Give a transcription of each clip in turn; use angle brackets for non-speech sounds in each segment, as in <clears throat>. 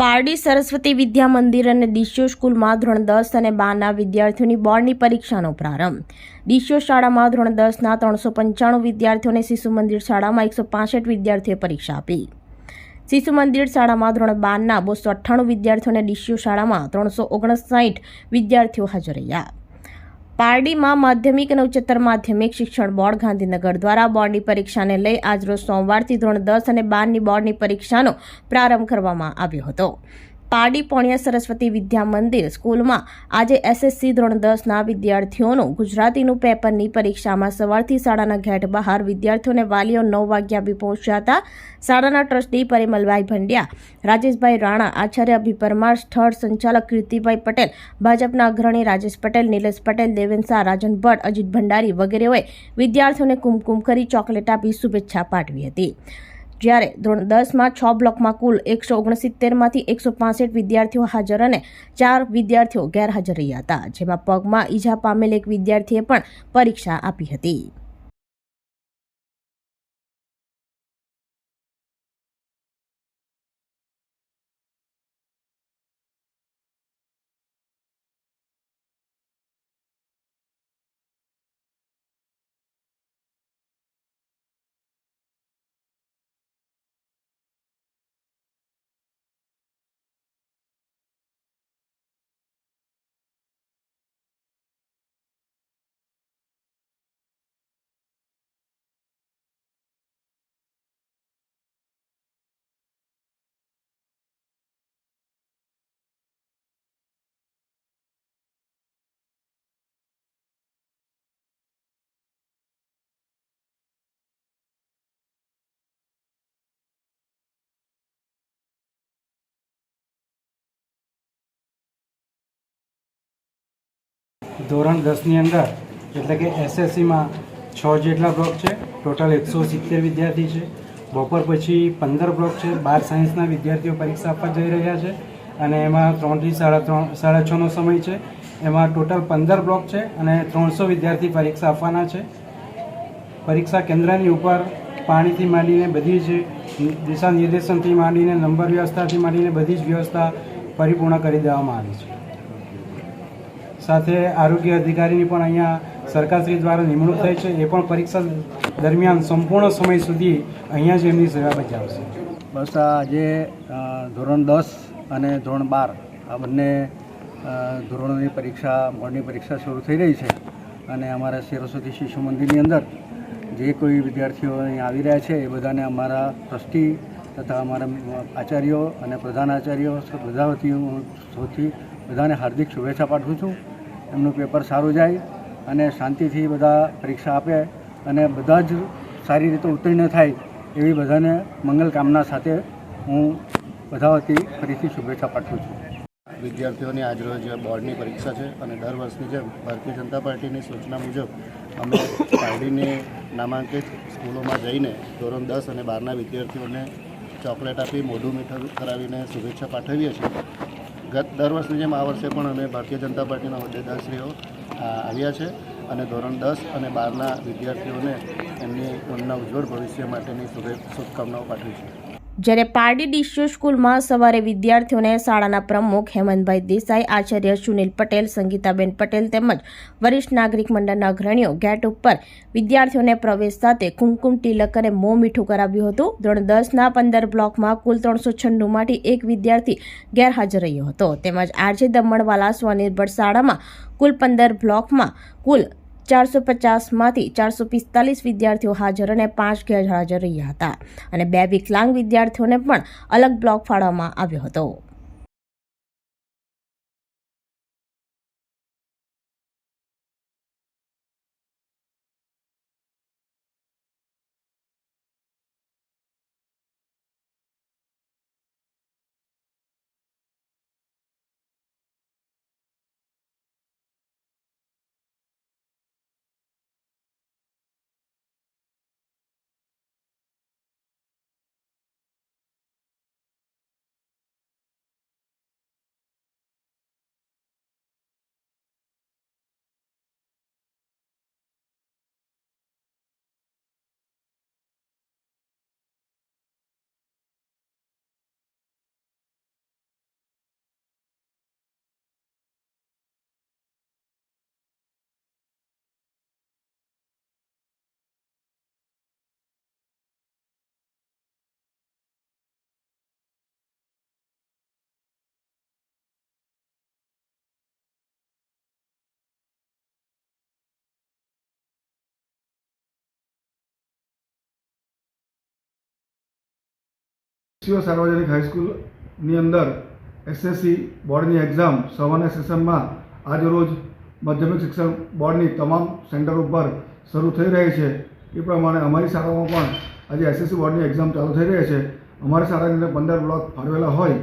પારડી સરસ્વતી વિદ્યા મંદિર અને દિશ્યો સ્કૂલમાં ધોરણ દસ અને બારના વિદ્યાર્થીઓની બોર્ડની પરીક્ષાનો પ્રારંભ. દિશ્યો શાળામાં ધોરણ દસના ત્રણસો પંચાણું વિદ્યાર્થીઓને શિશુ મંદિર શાળામાં એકસો પાસઠ વિદ્યાર્થીઓએ પરીક્ષા આપી. શિશુ મંદિર શાળામાં ધોરણ બારના બસો અઠ્ઠાણું વિદ્યાર્થીઓને ડીસ્યો શાળામાં ત્રણસો ઓગણસાઠ વિદ્યાર્થીઓ હાજર રહ્યા. પારડીમાં માધ્યમિક અને ઉચ્ચતર માધ્યમિક શિક્ષણ બોર્ડ ગાંધીનગર દ્વારા બોર્ડની પરીક્ષાને લઈ આજરોજ સોમવારથી ધોરણ દસ અને બારની બોર્ડની પરીક્ષાનો પ્રારંભ કરવામાં આવ્યો હતો. પારડી પોણિયા સરસ્વતી વિદ્યા મંદિર સ્કૂલમાં આજે એસએસસી ધોરણ દસના વિદ્યાર્થીઓનું ગુજરાતીનું પેપરની પરીક્ષામાં સવારથી શાળાના ગેટ બહાર વિદ્યાર્થીઓને વાલીઓ નવ વાગ્યા બી પહોંચ્યા હતા. શાળાના ટ્રસ્ટી પરિમલભાઈ ભંડ્યા, રાજેશભાઈ રાણા, આચાર્ય અભિ પરમાર સ્થળ સંચાલક કીર્તિભાઈ પટેલ, ભાજપના અગ્રણી રાજેશ પટેલ, નિલેશ પટેલ, દેવેન રાજન ભટ્ટ, અજીત ભંડારી વગેરેઓએ વિદ્યાર્થીઓને કુમકુમ કરી ચોકલેટ આપી શુભેચ્છા પાઠવી હતી. જ્યારે ધોરણ દસમાં છ બ્લોકમાં કુલ એકસો ઓગણસિત્તેરમાંથી એકસો પાસઠ વિદ્યાર્થીઓ હાજર અને ચાર વિદ્યાર્થીઓ ગેરહાજર રહ્યા હતા, જેમાં પગમાં ઈજા પામેલ એક વિદ્યાર્થીએ પણ પરીક્ષા આપી હતી. ધોરણ દસની અંદર, એટલે કે એસએસસીમાં છ જેટલા બ્લોક છે ટોટલ એકસો સિત્તેર વિદ્યાર્થી છે. બપોર પછી પંદર બ્લોક છે, બાર સાયન્સના વિદ્યાર્થીઓ પરીક્ષા આપવા જઈ રહ્યા છે. અને એમાં ત્રણથી સાડા ત્રણ, સાડા છનો સમય છે. એમાં ટોટલ પંદર બ્લોક છે અને ત્રણસો વિદ્યાર્થી પરીક્ષા આપવાના છે. પરીક્ષા કેન્દ્રની ઉપર પાણીથી માંડીને બધી જ દિશા નિર્દેશનથી માંડીને નંબર વ્યવસ્થાથી માંડીને બધી જ વ્યવસ્થા પરિપૂર્ણ કરી દેવામાં આવી છે. સાથે આરોગ્ય અધિકારીની પણ અહીંયા સરકારશ્રી દ્વારા નિમણૂક થઈ છે. એ પણ પરીક્ષા દરમિયાન સંપૂર્ણ સમય સુધી અહીંયા જ એમની સેવા બજાવશે. બસ આજે ધોરણ દસ અને ધોરણ બાર આ બંને ધોરણોની પરીક્ષા, બોર્ડની પરીક્ષા શરૂ થઈ રહી છે અને અમારા સરસ્વતી શિશુ મંદિરની અંદર જે કોઈ વિદ્યાર્થીઓ અહીં આવી રહ્યા છે એ બધાને અમારા ટ્રસ્ટી તથા અમારા આચાર્યો અને પ્રધાન આચાર્યો, બધા હું સૌથી બધાને હાર્દિક શુભેચ્છા પાઠવું છું. એમનું પેપર સારું જાય અને શાંતિથી બધા પરીક્ષા આપે અને બધા જ સારી રીતે ઉત્તીર્ણ થાય એવી બધાને મંગલ કામના સાથે હું બધા વતી ફરીથી શુભેચ્છા પાઠવું છું. વિદ્યાર્થીઓની આજરોજ બોર્ડની પરીક્ષા છે અને દર વર્ષની જેમ ભારતીય જનતા પાર્ટીની સૂચના મુજબ અમે પાર્ટીની નામાંકિત સ્કૂલોમાં જઈને ધોરણ દસ અને બારના વિદ્યાર્થીઓને ચોકલેટ આપી મોઢું મીઠું કરાવીને શુભેચ્છા પાઠવીએ છીએ. ગત દર વર્ષની જેમ આ વર્ષે પણ અમે ભારતીય જનતા પાર્ટીના હોદ્દેદારશ્રીઓ આવ્યા છે અને ધોરણ દસ અને બારના વિદ્યાર્થીઓને એમની એમના ઉજ્જવળ ભવિષ્ય માટેની શુભે, શુભકામનાઓ પાઠવી છે. જ્યારે પારડી ડિસ્યો સ્કૂલમાં સવારે વિદ્યાર્થીઓને શાળાના પ્રમુખ હેમંતભાઈ દેસાઈ, આચાર્ય સુનિલ પટેલ, સંગીતાબેન પટેલ તેમજ વરિષ્ઠ નાગરિક મંડળના અગ્રણીઓ ગેટ ઉપર વિદ્યાર્થીઓને પ્રવેશ સાથે કુમકુમ, તિલક અને મોં મીઠું કરાવ્યું હતું. ધોરણ દસના પંદર બ્લોકમાં કુલ ત્રણસો છન્નુંમાંથી એક વિદ્યાર્થી ગેરહાજર રહ્યો હતો. તેમજ આરજે દમણવાલા સ્વનિર્ભર શાળામાં કુલ પંદર બ્લોકમાં કુલ ચારસો પચાસમાંથી ચારસો પિસ્તાલીસ વિદ્યાર્થીઓ હાજર અને પાંચ ગેરહાજર રહ્યા હતા અને બે વિકલાંગ વિદ્યાર્થીઓને પણ અલગ બ્લોક ફાળવવામાં આવ્યો હતો. શિવ સાર્વજનિક હાઈસ્કૂલની અંદર એસએસસી બોર્ડની એક્ઝામ સવારના સેશનમાં આજરોજ માધ્યમિક શિક્ષણ બોર્ડની તમામ સેન્ટર ઉપર શરૂ થઈ રહી છે. એ પ્રમાણે અમારી શાળામાં પણ આજે એસએસસી બોર્ડની એક્ઝામ ચાલુ થઈ રહી છે. અમારી શાળાની અંદર પંદર બ્લોક ફાળવેલા હોય.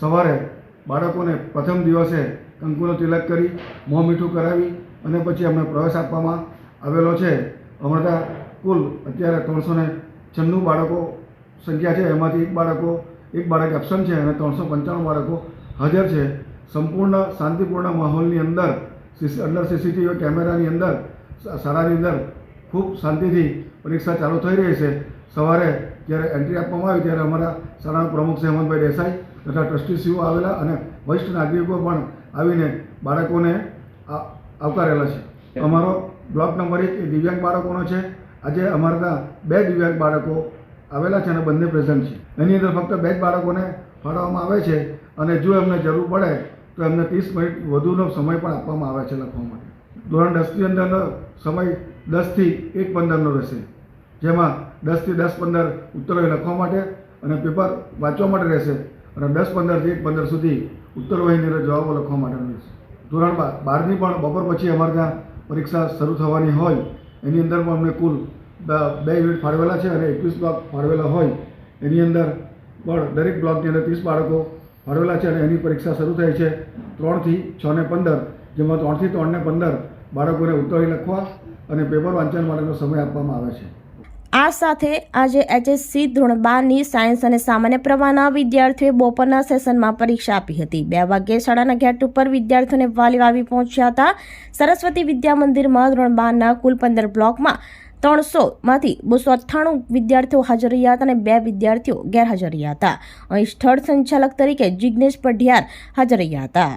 સવારે બાળકોને પ્રથમ દિવસે કંકુનો તિલક કરી, મોં મીઠું કરાવી અને પછી અમને પ્રવેશ આપવામાં આવેલો છે. ત્યાં કુલ અત્યારે ત્રણસો ને છન્નું બાળકો સંખ્યા છે, એમાંથી એક બાળકો, એક બાળક એબસન્ટ છે અને ત્રણસો પંચાણું બાળકો હાજર છે. સંપૂર્ણ શાંતિપૂર્ણ માહોલની અંદર, સીસી, અંદર સીસીટીવી કેમેરાની અંદર શાળાની અંદર ખૂબ શાંતિથી પરીક્ષા ચાલુ થઈ રહી છે. સવારે જ્યારે એન્ટ્રી આપવામાં આવી ત્યારે અમારા શાળાના પ્રમુખ શ્રી હેમંતભાઈ દેસાઈ તથા ટ્રસ્ટીસીઓ આવેલા અને વરિષ્ઠ નાગરિકો પણ આવીને બાળકોને આવકારેલા છે. અમારો બ્લોક નંબર એક દિવ્યાંગ બાળકોનો છે. આજે અમારા બે દિવ્યાંગ બાળકો આવેલા છે અને બંને પ્રેઝન્ટ છે. એની અંદર ફક્ત બે જ બાળકોને ફાળવવામાં આવે છે અને જો એમને જરૂર પડે તો એમને ત્રીસ મિનિટ વધુનો સમય પણ આપવામાં આવે છે લખવા માટે. ધોરણ દસની અંદરનો સમય દસથી એક પંદરનો રહેશે. જેમાં દસથી દસ પંદર ઉત્તરો લખવા માટે અને પેપર વાંચવા માટે રહેશે અને દસ પંદરથી એક પંદર સુધી ઉત્તરવહીની અંદર જવાબો લખવા માટેનો રહેશે. ધોરણ બાર બારની પણ બપોર પછી અમારે ત્યાં પરીક્ષા શરૂ થવાની હોય, એની અંદર પણ અમને કુલ બ- યુનિટ ફાળવેલા છે અને એકવીસ બ્લોક ફાળવેલા હોય, એની અંદર પણ દરેક બ્લોકની અંદર ત્રીસ બાળકો ફાળવેલા છે અને એની પરીક્ષા શરૂ થઈ છે ત્રણથી છ ને પંદર, જેમાં ત્રણથી ત્રણ ને પંદર બાળકોને ઉત્તરી લખવા અને પેપર વાંચન માટેનો સમય આપવામાં આવે છે. આ સાથે આજે એચએસસી ધોરણ બારની સાયન્સ અને સામાન્ય પ્રવાહના વિદ્યાર્થીઓએ બપોરના સેશનમાં પરીક્ષા આપી હતી. બે વાગ્યે શાળાના ગેટ ઉપર વિદ્યાર્થીઓને વાલીઓ આવી પહોંચ્યા હતા. સરસ્વતી વિદ્યા મંદિરમાં ધોરણ બારના કુલ પંદર બ્લોકમાં ત્રણસોમાંથી બસો અઠ્ઠાણું વિદ્યાર્થીઓ હાજર રહ્યા હતા અને બે વિદ્યાર્થીઓ ગેરહાજર રહ્યા હતા. અહીં સ્થળ સંચાલક તરીકે જિજ્ઞેશ પઢિયાર હાજર રહ્યા હતા.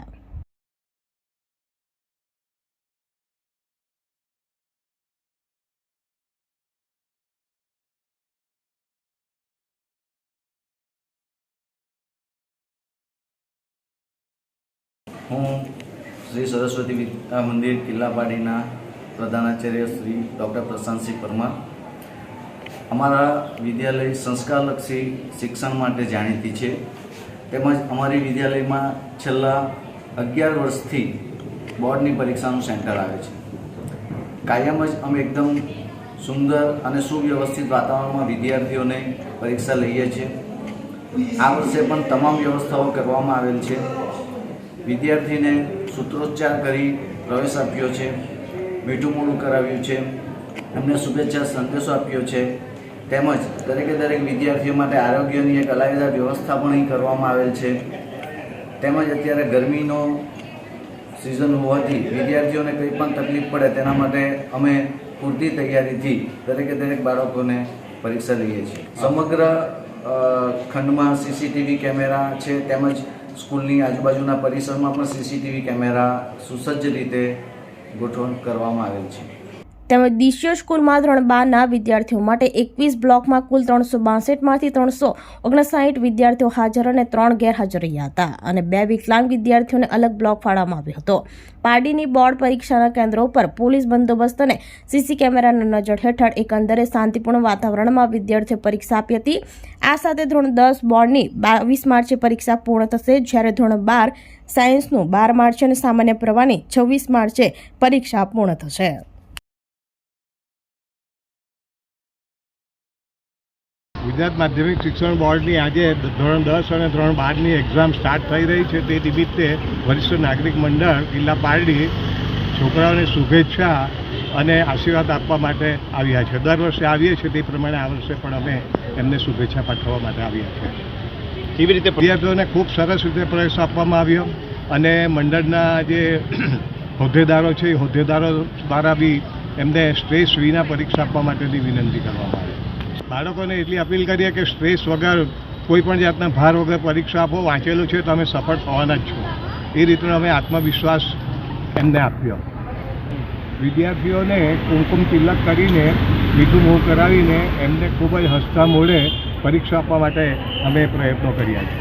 હું શ્રી સરસ્વતી મંદિર કિલ્લાપાડીના પ્રધાનાચાર્ય શ્રી ડૉક્ટર પ્રશાંતસિંહ પરમાર અમારા વિદ્યાલય સંસ્કારલક્ષી શિક્ષણ માટે જાણીતી છે. તેમજ અમારી વિદ્યાલયમાં છેલ્લા અગિયાર વર્ષથી બોર્ડની પરીક્ષાનું સેન્ટર આવે છે. કાયમ જ અમે એકદમ સુંદર અને સુવ્યવસ્થિત વાતાવરણમાં વિદ્યાર્થીઓને પરીક્ષા લઈએ છીએ. આ વર્ષે પણ તમામ વ્યવસ્થાઓ કરવામાં આવેલ છે. વિદ્યાર્થીને સૂત્રોચ્ચાર કરી પ્રવેશ આપ્યો છે. મીઠું મોડું કરાવ્યું છે. એમને શુભેચ્છા સંદેશો આપ્યો છે. તેમજ દરેકે દરેક વિદ્યાર્થીઓ માટે આરોગ્યની એક અલાયદા વ્યવસ્થા પણ કરવામાં આવેલ છે. તેમજ અત્યારે ગરમીનો સિઝન હોવાથી વિદ્યાર્થીઓને કંઈ પણ તકલીફ પડે તેના માટે અમે પૂરતી તૈયારીથી દરેકે દરેક બાળકોને પરીક્ષા લઈએ છીએ. સમગ્ર ખંડમાં સીસીટીવી કેમેરા છે. તેમજ સ્કૂલની આજુબાજુના પરિસરમાં પણ સીસીટીવી કેમેરા સુસજ્જ રીતે ગોઠવણ કરવામાં આવેલ છે. તેમજ દિશ્યો સ્કૂલમાં ધોરણ બારના વિદ્યાર્થીઓ માટે એકવીસ બ્લોકમાં કુલ ત્રણસો બાસઠમાંથી ત્રણસો ઓગણસાઠ વિદ્યાર્થીઓ હાજર અને ત્રણ ગેરહાજર રહ્યા હતા અને બે વિકલાંગ વિદ્યાર્થીઓને અલગ બ્લોક ફાળવવામાં આવ્યો હતો. પાર્ટીની બોર્ડ પરીક્ષાના કેન્દ્રો પર પોલીસ બંદોબસ્ત અને સીસી કેમેરાના નજર હેઠળ એકંદરે શાંતિપૂર્ણ વાતાવરણમાં વિદ્યાર્થીઓ પરીક્ષા આપી હતી. આ સાથે ધોરણ દસ બોર્ડની બાવીસ માર્ચે પરીક્ષા પૂર્ણ થશે, જ્યારે ધોરણ બાર સાયન્સનું બાર માર્ચે અને સામાન્ય પ્રવાહની છવ્વીસ માર્ચે પરીક્ષા પૂર્ણ થશે. ગુજરાત માધ્યમિક શિક્ષણ બોર્ડની આજે ધોરણ દસ અને ધોરણ બારની એક્ઝામ સ્ટાર્ટ થઈ રહી છે. તે નિમિત્તે વરિષ્ઠ નાગરિક મંડળ કિલ્લા પારડી છોકરાઓને શુભેચ્છા અને આશીર્વાદ આપવા માટે આવ્યા છે. દર વર્ષે આવીએ છીએ તે પ્રમાણે આ વર્ષે પણ અમે એમને શુભેચ્છા પાઠવવા માટે આવ્યા છે. કેવી રીતે વિદ્યાર્થીઓને ખૂબ સરસ રીતે પ્રવેશ આપવામાં આવ્યો અને મંડળના જે <clears throat> હોદ્દેદારો છે એ હોદ્દેદારો દ્વારા બી એમને સ્ટ્રેસ વિના પરીક્ષા આપવા માટેની વિનંતી કરવામાં આવી. બાળકોને એટલી અપીલ કરીએ કે સ્ટ્રેસ વગર કોઈ પણ જાતના ભાર વગર પરીક્ષા આપો, વાંચેલું છે તો અમે સફળ થવાના જ છો. એ રીતનો અમે આત્મવિશ્વાસ એમને આપ્યો. વિદ્યાર્થીઓને કુમકુમ તિલક કરીને, મીઠું મોં કરાવીને એમને ખૂબ જ હસતા મોડે પરીક્ષા આપવા માટે અમે પ્રયત્નો કર્યા છે.